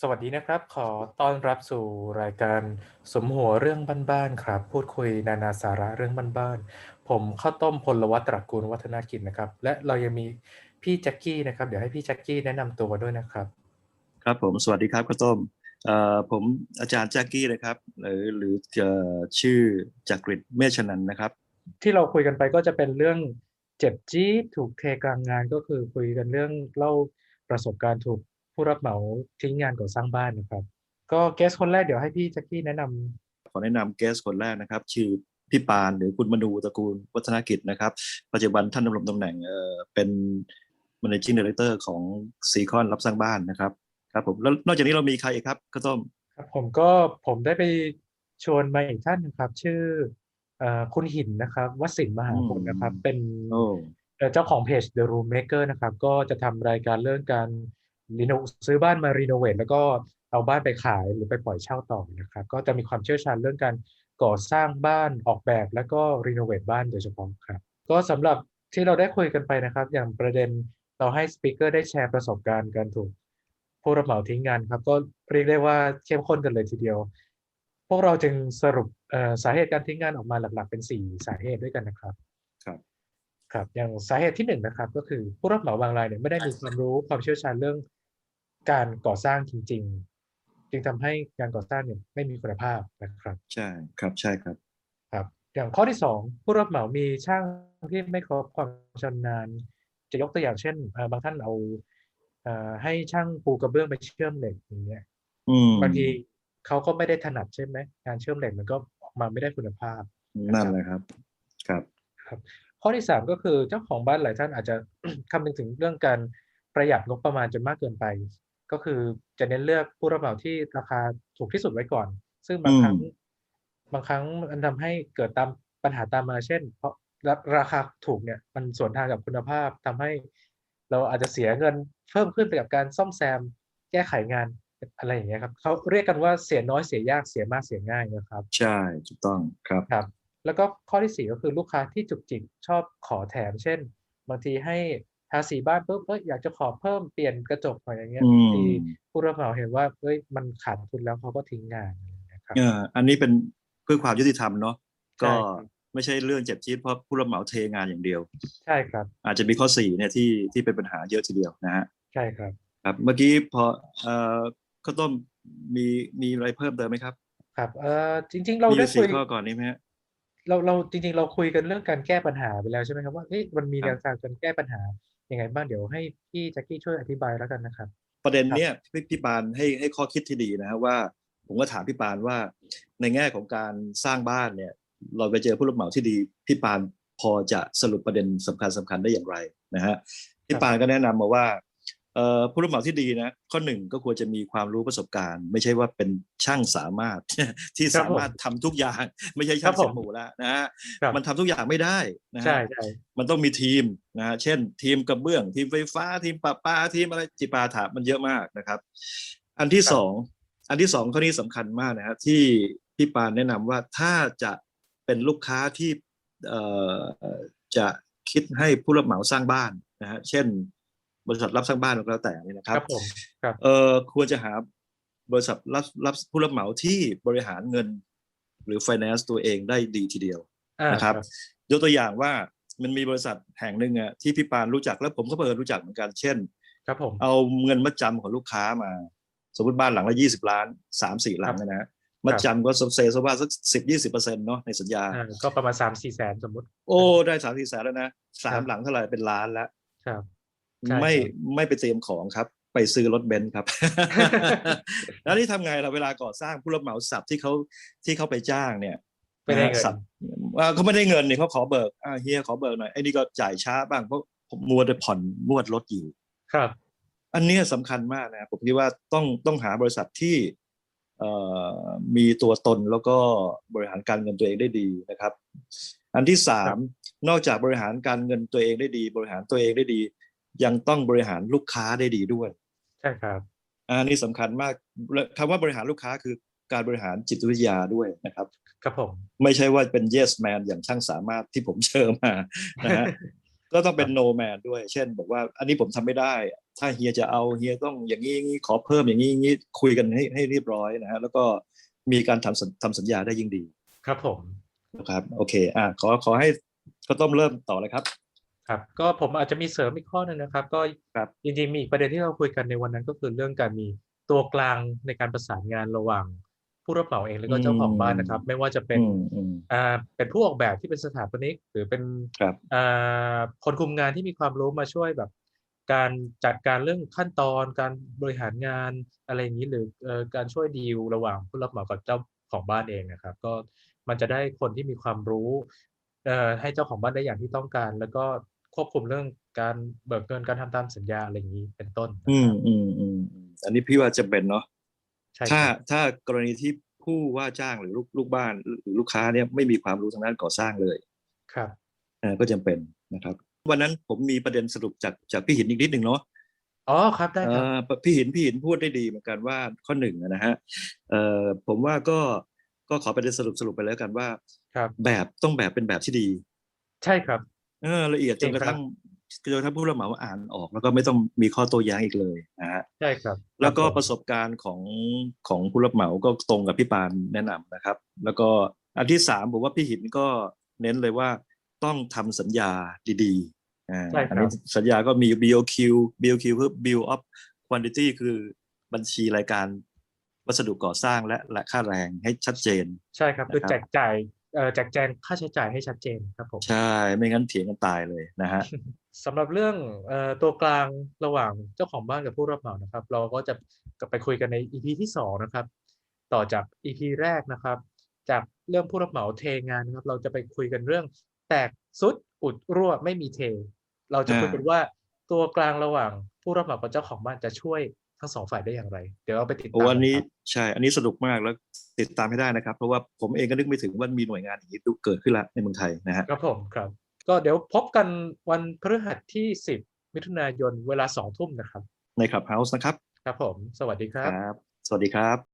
สวัสดีนะครับ ขอต้อนรับสู่รายการสมหัวเรื่องบ้านๆครับ พูดคุยนานาสาระเรื่องบ้านๆผมข้าวต้มพลวัตตระกูลวัฒนกิจนะครับ และเรายังมีพี่แจ็คกี้นะครับ เดี๋ยวให้พี่แจ็คกี้แนะนำตัวด้วยนะครับ ครับผมสวัสดีครับข้าวต้มเอ่อผมอาจารย์แจ็คกี้นะครับ หรือหรือเอ่อชื่อจักริดเมชนันท์นะครับ ที่เราคุยกันไปก็จะเป็นเรื่องเจ็บจี๊ดถูกเทกลางงานก็คือคุยกันเรื่องเล่าประสบการณ์ถูก ผู้รับเหมาทิ้งงานก่อสร้างบ้านนะครับ ก็เกสคนแรกเดี๋ยวให้พี่แจ็คกี้แนะนำขอแนะนำเกสคนแรกนะครับชื่อพี่ปานหรือคุณมนูตระกูลวัฒนกิจนะครับ ปัจจุบันท่านดำรงตำแหน่งเอ่อเป็น managing director ของซีคอนรับสร้างบ้านนะครับครับผมแล้วนอกจากนี้เรามีใครอีกครับข้าวต้มครับผมก็ผมได้ไปชวนมาอีกท่านนะครับ ชื่อเอ่อคุณหินนะครับวสินทร์มหาผลนะครับ เป็นโอ้เอ่อเจ้าของเพจ The Room Maker นะครับ ก็จะทำรายการเรื่องการ รีโนซื้อบ้านมารีโนเวทแล้วก็เอาบ้านไปขายหรือไปปล่อยเช่าต่อนะครับ ก็จะมีความเชี่ยวชาญเรื่องการก่อสร้างบ้านออกแบบแล้วก็รีโนเวทบ้านโดยเฉพาะครับ ก็สำหรับที่เราได้คุยกันไปนะครับ อย่างประเด็นเราให้สปีกเกอร์ได้แชร์ประสบการณ์การถูกผู้รับเหมาทิ้งงานครับ ก็เรียกได้ว่าเข้มข้นกันเลยทีเดียว พวกเราจึงสรุปเอ่อสาเหตุการทิ้งงานออกมาหลัก ๆ เป็นสี่สาเหตุด้วยกันนะครับครับครับอย่างสาเหตุที่หนึ่งนะครับ ก็คือผู้รับเหมาบางรายเนี่ยไม่ได้มีความรู้ความเชี่ยวชาญเรื่อง การก่อสร้างจริง ๆ จึงทำให้การก่อสร้างเนี่ยไม่มีคุณภาพนะครับ ใช่ครับใช่ครับครับ อย่างข้อที่สองผู้รับเหมามีช่างที่ไม่ครบความชำนาญจะยกตัวอย่างเช่นเอ่อบางท่านเอาเอ่อให้ช่างปูกระเบื้องไปเชื่อมเหล็กอย่างเงี้ยอืมบางทีเขาก็ไม่ได้ถนัดใช่ไหมการเชื่อมเหล็กมันก็ออกมาไม่ได้คุณภาพนั่นแหละครับ ครับครับ ข้อที่สามก็คือเจ้าของบ้านหลายท่านอาจจะคำนึงถึงเรื่องการประหยัดงบประมาณจนมากเกินไป ก็คือจะเน้นเลือกผู้รับเหมาที่ราคาถูกที่สุดไว้ก่อน ซึ่งบางครั้งอืมบางครั้งมันทำให้เกิดตามปัญหาตามมา เช่น เพราะราราคาถูกเนี่ย มันสวนทางกับคุณภาพทำให้เราอาจจะเสียเงินเพิ่มขึ้นไปกับการซ่อมแซม แก้ไขงานอะไรอย่างเงี้ยครับเขาเรียกกันว่าเสียน้อยเสียยากเสียมากเสียง่ายนะครับ ใช่ถูกต้องครับครับ แล้วก็ข้อที่สี่ก็คือลูกค้าที่จุกจิกชอบขอแถม เช่น บางทีให้ ทาสีบ้านปุ๊บเอ้ยอยากจะขอเพิ่มเปลี่ยนกระจกหน่อยอย่างเงี้ยอืมที่ผู้รับเหมาเห็นว่าเอ้ยมันขาดทุนแล้วเขาก็ทิ้งงานนะครับเอ่ออันนี้เป็นเพื่อความยุติธรรมเนาะใช่ก็ครับไม่ใช่เรื่องเจ็บจี๊ดเพราะผู้รับเหมาเทงานอย่างเดียว ใช่ครับ อาจจะมีข้อสี่เนี่ยที่ที่เป็นปัญหาเยอะทีเดียวนะฮะใช่ครับ ครับเมื่อกี้พอเอ่อข้าวต้มมีมีอะไรเพิ่มเติมไหมครับ ครับเอ่อจริง ๆ เรามีอได้ยู่คุสี่ยข้อก่อนนี้ไหมฮะเราเราจริง ๆ เราคุยกันเรื่องการแก้ปัญหาไปแล้วใช่ไหมครับว่าเอ๊ะมันมีคแนรับวทางการแก้ปัญหา ยังไงบ้างเดี๋ยวให้พี่แจ็คกี้ช่วยอธิบายแล้วกันนะครับ ประเด็นเนี้ยพี่พี่ปานให้ให้ข้อคิดที่ดีนะฮะว่า ผมก็ถามพี่ปานว่า ในแง่ของการสร้างบ้านเนี่ย เราไปเจอผู้รับเหมาที่ดีพี่ปานพอจะสรุปประเด็นสำคัญสำคัญได้อย่างไรนะฮะพี่ปานก็แนะนำมาว่าเอ่อ ผู้รับเหมาที่ดีนะข้อหนึ่งก็ควรจะมีความรู้ประสบการณ์ ไม่ใช่ว่าเป็นช่างสามารถที่ครับผมสามารถทำทุกอย่าง ไม่ใช่ครัช่างบผมเสียหมูแล้วนะฮะครับมันทำทุกอย่างไม่ได้นะฮะใช่ใช่มันต้องมีทีมนะฮะเช่น ทีมกระเบื้อง ทีมไฟฟ้า ทีมประปาทีมอะไรจิปาถะมันเยอะมากนะครับ อันที่สองอันที่สองข้อนี้สำคัญมากนะฮะที่พี่ปานแนะนำว่าถ้าจะเป็นลูกค้าที่เอ่อจะคิดให้ผู้รับเหมาสร้างบ้านนะฮะเช่น บริษัทรับสร้างบ้านก็แล้วแต่นี่นะคครัรับบผมครับเออควรจะหาบริษัทรับรับผู้รับเหมาที่บริหารเงิน หรือ finance ตัวเองได้ดีทีเดียวอ่านะครับยกตัวอย่างว่ามันมีบริษัทแห่งหนึ่งอะที่พี่ปานรู้จักแล้วผมก็เพิ่รู้จักเหมือนกันเช่น ครับผมเอาเงินมัดจำของลูกค้ามา สมมติบ้านหลังละยี่สิบล้านสามสี่หลังนะฮะมัดจำก็เซซะว่าสักสิบยี่สิบเปอร์เซ็นต์เนาะในสัญญาอ่าก็ประมาณสามสี่แสนสมมุติ โอ้ได้สามสี่แสนแล้วนะสาครัมบหลังเท่าไหร่เป็นล้านแล้วครับใช่ ไม่ครับไม่ไปเตรียมของครับ ไปซื้อรถเบนซ์ครับ แล้วนี่ทำไงเราเวลาก่อสร้างผู้รับเหมาสับที่เขาที่เขาไปจ้างเนี่ยไม่ได้เงินสับว่าเขาไม่ได้เงินเนี่ยเขาขอเบิกอ่าเฮียขอเบิกหน่อยไอ้นี่ก็จ่ายช้าบ้างเพราะผมมัวแต่ผ่อนงวดรถอยู่ครับ อันเนี้ยสำคัญมากนะผมคิดว่าต้องต้องหาบริษัทที่เอ่อมีตัวตนแล้วก็บริหารการเงินตัวเองได้ดีนะครับ อันที่สามนอกจากบริหารการเงินตัวเองได้ดี บริหารตัวเองได้ดี ยังต้องบริหารลูกค้าได้ดีด้วยใช่ครับอันนี้สำคัญมากและคำว่าบริหารลูกค้าคือการบริหารจิตวิทยาด้วยนะครับ ครับผมไม่ใช่ว่าเป็น yes man อย่างช่างสามารถที่ผมเชิญมานะฮะก็ต้องเป็นโนแมนด้วย เช่น บอกว่าอันนี้ผมทำไม่ได้ ถ้าเฮียจะเอาเฮียต้องอย่างนี้อย่างนี้ขอเพิ่มอย่างนี้อย่างนี้คุยกันให้ให้เรียบร้อยนะฮะแล้วก็มีการทำสัญทำสัญญาได้ยิ่งดี ครับผมนะครับ โอเค อะขอขอให้ก็ต้มเริ่มต่อเลยครับ ครับก็ผมอาจจะมีเสริมอีกข้อหนึงนะครับ ก็ครับจริงๆมีอีกประเด็นที่เราคุยกันในวันนั้นก็คือเรื่องการมีตัวกลางในการประสานงานระหว่างผู้รับเหมาเองแล้วก็เจ้าของบ้านนะครับ ไม่ว่าจะเป็นอืมอืมอ่าเป็นผู้ออกแบบที่เป็นสถาปนิกหรือเป็นครับอ่าคนคุมงานที่มีความรู้มาช่วยแบบ การจัดการเรื่องขั้นตอนการบริหารงานอะไรอย่างนี้หรือเอ่อการช่วยดีลระหว่างผู้รับเหมากับเจ้าของบ้านเองนะครับ ก็มันจะได้คนที่มีความรู้เอ่อให้เจ้าของบ้านได้อย่างที่ต้องการ แล้วก็ ควบคุมเรื่องการเบิกเงินการทำตามสัญญาอะไรอย่างนี้เป็นต้นนะอืคมรับอืมอืมอืมอันนี้พี่ว่าจะเป็นเนาะใช่คถ้ารับถ้ากรณีที่ผู้ว่าจ้างหรือลูกลูกบ้านหรือลูกค้าเนี่ยไม่มีความรู้ทางด้านก่อสร้างเลยครับเออก็จำเป็นนะครับ วันนั้นผมมีประเด็นสรุปจากจากพี่หินอีกนิดหนึ่งเนาะอ๋อครับได้เอครับอพี่หินพี่หินพูดได้ดีเหมือนกันว่าข้อหนึ่งอะนะฮะเออผมว่าก็ก็ขอประเด็นสรุปสรุปไปแล้วกันว่า ครับ แบบต้องแบบเป็นแบบที่ดี ใช่ครับ เออละเอียดจจรินงกระครับทั่งจนกระทั่งผู้รับเหมาอ่านออก แล้วก็ไม่ต้องมีข้อโต้แย้งอีกเลยนะฮะใช่ครับ แล้วก็ครับผมประสบการณ์ของของผู้รับเหมาก็ตรงกับพี่ปานแนะนำนะครับ แล้วก็อันที่สามผมว่าพี่หินก็เน้นเลยว่าต้องทำสัญญาดีๆอ่าใช่ครับอันนี้สัญญาก็มี BOQ BOQ เพื่อ Bill of Quantity คือบัญชีรายการวัสดุก่อสร้างและและค่าแรงให้ชัดเจน ใช่ครับคือนะครับแจกจ่ายเอ่อ แจกแจงค่าใช้จ่ายให้ชัดเจนครับผมใช่ ไม่งั้นเถียงกันตายเลยนะฮะสำหรับเรื่องเอ่อตัวกลางระหว่างเจ้าของบ้านกับผู้รับเหมานะครับ เราก็จะกลับไปคุยกันใน EP ที่สองนะครับ ต่อจาก EP แรกนะครับ จากเรื่องผู้รับเหมาเทงานนะครับ เราจะไปคุยกันเรื่อง แตกซุดอุดรั่วไม่มีเท เราจะคุยกันว่าตัวกลางระหว่างผู้รับเหมากับเจ้าของบ้านจะช่วย ทั้งสองฝ่ายได้อย่างไร เดี๋ยวเราไปติดตามโอ้อันนี้กัครับใช่อันนี้สนุกมากแล้วติดตามให้ได้นะครับ เพราะว่าผมเองก็นึกไม่ถึงว่ามีหน่วยงานอย่างนี้เกิดขึ้นแล้วในเมืองไทยนะฮะครับผมครับ ก็เดี๋ยวพบกันวันพฤหัสที่ 10 มิถุนายนเวลา2ทุ่มนะครับ ในคลับเฮาส์นะครับ ครับผม สวัสดีคครับรับ สวัสดีครับ